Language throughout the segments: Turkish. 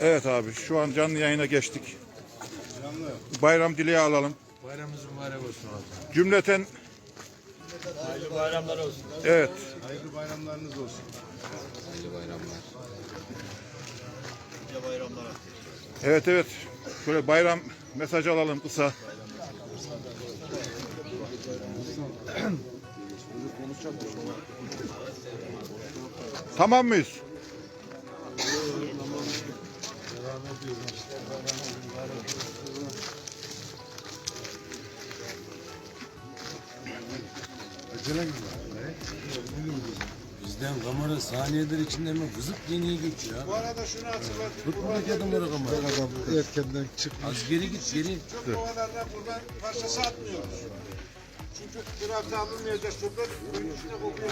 Evet abi şu an canlı yayına geçtik. Bayram dileği alalım. Bayramınız mübarek olsun abi. Cümleten Hayırlı bayramlar olsun. evet Hayırlı bayramlarınız olsun. Hayırlı bayramlar. evet evet. Şöyle bayram mesajı alalım kısa. Tamam mıyız? Acele mi var? Bizden kamera saniyeler içinde mi vızıp yeniye geçiyor abi. Bu arada şunu hatırlatayım. Tut buradaki adamlara kamera. Adam erkenden çıkmış. Az geri git geri. Çok kovalarda kurban parçası atmıyoruz. Çünkü bir hafta alınmayacak çöpler kuyunun içine kokuyor.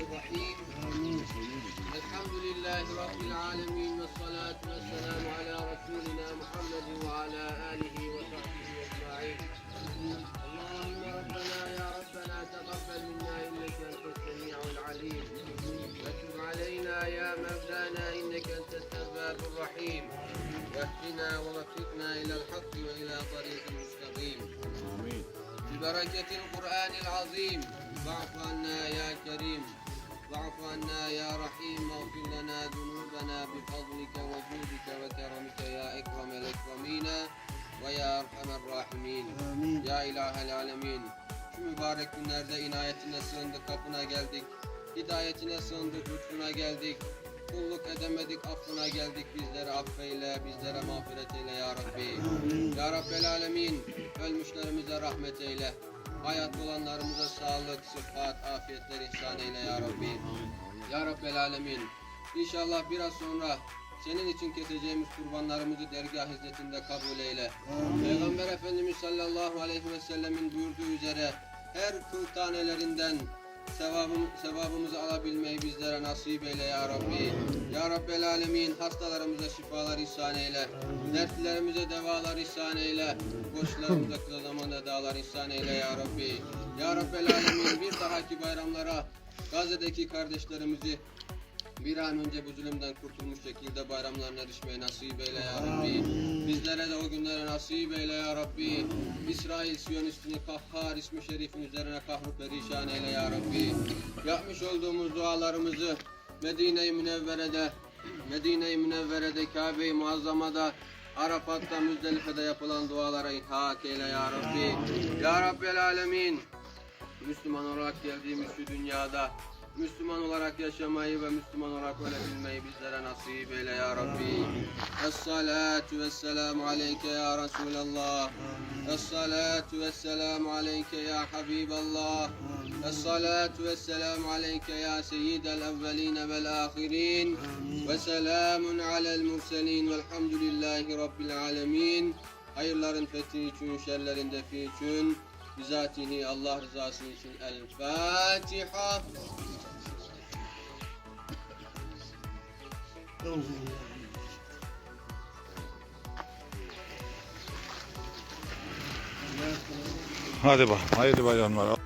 الرحيم الحمد لله رب العالمين والصلاة والسلام على رسولنا محمد وعلى آله وصحبه أجمعين اللهم ربنا يا ربنا تقبل منا إنك أنت السميع العليم وتب علينا يا مولانا إنك أنت التواب الرحيم واهدنا ووفقنا إلى الحق وإلى طريق مستقيم ببركة القرآن العظيم واعف عنا يا كريم واعف عنا يا رحيم واغفر لنا ذنوبنا بفضلك وجودك وكرمك يا أكرم الأكرمين ويا أرحم الراحمين يا إله العالمين Şu mübarek günlerde inayetine sığındık, kapına geldik. Hidayetine sığındık, lütfuna geldik. Kulluk edemedik, affına geldik. Bizleri affeyle, bizlere mağfiret eyle ya Rabbi. Ya Rabbel Alemin, ölmüşlerimize rahmet eyle. Hayat olanlarımıza sağlık, sıhhat, afiyetler ihsan eyle ya Rabbi. Ya Rabbel Alemin, İnşallah biraz sonra senin için keseceğimiz kurbanlarımızı dergah hizmetinde kabul eyle. Peygamber Efendimiz sallallahu aleyhi ve sellemin buyurduğu üzere her kıl tanelerinden sevabım, sevabımızı alabilmeyi bizlere nasip eyle ya Rabbi. Ya Rabbel Alemin hastalarımıza şifalar ihsan eyle. Dertlerimize devalar ihsan eyle. Boşlarımıza kısa zamanda dağlar ihsan eyle ya Rabbi. Ya Rabbel Alemin bir dahaki bayramlara Gazze'deki kardeşlerimizi bir an önce bu zulümden kurtulmuş şekilde bayramlarına erişmeyi nasip eyle ya Rabbi. Bizlere de o günlere nasip eyle ya Rabbi. İsrail Siyonistini kahhar ismi şerifin üzerine kahru perişan eyle ya Rabbi. Yapmış olduğumuz dualarımızı Medine-i Münevvere'de, Medine-i Münevvere'de, Kabe-i Muazzama'da, Arafat'ta, Müzdelife'de yapılan dualara ilhak eyle ya Rabbi. Ya Rabbel Alemin. Müslüman olarak geldiğimiz şu dünyada Müslüman olarak yaşamayı ve Müslüman olarak ölebilmeyi bizlere nasip eyle ya Rabbi. Es-salatu vesselamu aleyke ya Resulallah. Es-salatu vesselamu aleyke ya Habiballah. Es-salatu vesselamu aleyke ya seyyidel evveline vel ahirin. Ve selamun alel murselin velhamdülillahi rabbil alemin. Hayırların fethi için, şerlerin defi için, bizatihi Allah rızası için El Fatiha. Hadi bak hayırlı bayramlar.